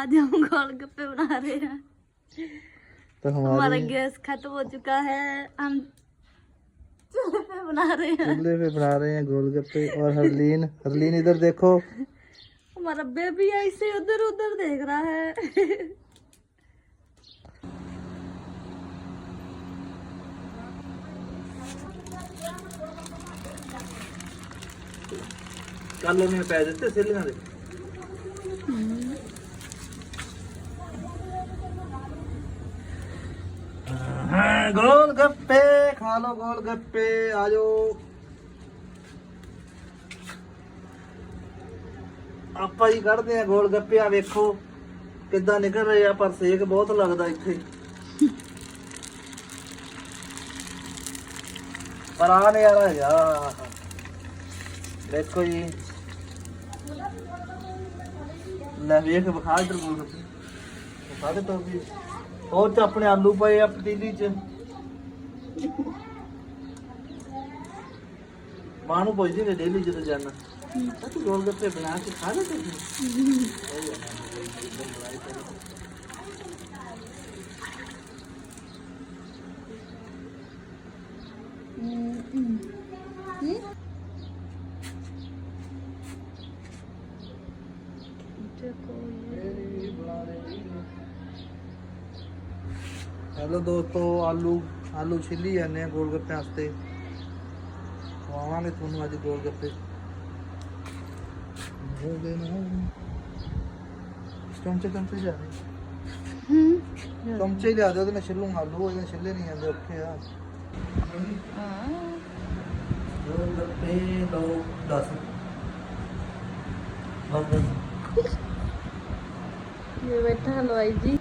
आज हम गोलगप्पे बना रहे हैं तो हमारा हमारे गैस खत्म हो चुका है हम चूल्हे पे बना रहे हैं चूल्हे पे बना रहे हैं गोलगप्पे और हरलीन हरलीन इधर देखो हमारा बेबी ऐसे उधर उधर देख रहा है ਕੱਲ ਉਹਨੇ ਪੈ ਦਿੱਤੇ ਸਿੱਲੀਆਂ ਦੇ ਗੋਲ ਗੱਪੇ ਖਾ ਲਓ ਗੋਲ ਗੱਪੇ ਆ ਜਾਓ। ਆਪਾਂ ਹੀ ਕੱਢਦੇ ਆ ਗੋਲ ਗੱਪੇ ਆ ਵੇਖੋ ਕਿੱਦਾਂ ਨਿਕਲ ਰਹੇ ਆ, ਪਰ ਸੇਕ ਬਹੁਤ ਲੱਗਦਾ ਇੱਥੇ। ਪਰ ਆ ਨਜ਼ਾਰਾ ਹੈਗਾ। ਦੇਖੋ ਜੀ। ਲੈ ਵੇਖ, ਵਿਖਾ ਇਧਰ ਗੋਲ ਗੱਪੇ ਵਿਖਾ ਦੇ ਟੋਪੀ ਹੋਰ ਚ ਆਪਣੇ ਆਲੂ ਪਏ ਆ ਪਤੀਲੀ ਚ। ਮਾਂ ਨੂੰ ਪੁੱਛਦੀ ਨੇ ਡੇਲੀ ਜਦੋਂ ਜਾਣਾ। ਤੂੰ ਗੋਲ ਗੱਪੇ ਬਣਾ ਕੇ ਖਾ ਲੈ ਤੂੰ। ਹੈਲੋ ਦੋਸਤੋ ਆਲੂ। ਆਲੂ ਛਿੱਲੀ ਜਾਂਦੇ ਆ ਗੋਲ ਵਾਸਤੇ। ਖਵਾਵਾਂਗੇ ਤੁਹਾਨੂੰ ਅੱਜ ਗੋਲ ਗੱਪੇ ਨਾ ਚਮਚੇ ਚਮਚੇ ਜਾ ਹੂੰ। ਚਮਚੇ ਲਿਆ ਦਿਓ ਤੇ ਮੈਂ ਛਿੱਲੂ ਆਲੂ ਇਹਦੇ ਛਿੱਲੇ ਨਹੀਂ ਜਾਂਦੇ ਔਖੇ ਆ। ਹਾਂ ਗੋਲ ਗੱਪੇ ਲਓ 10 ਲਓ 10 ਇਹ ਬੈਠਾ ਹਲਵਾਈ ਜੀ।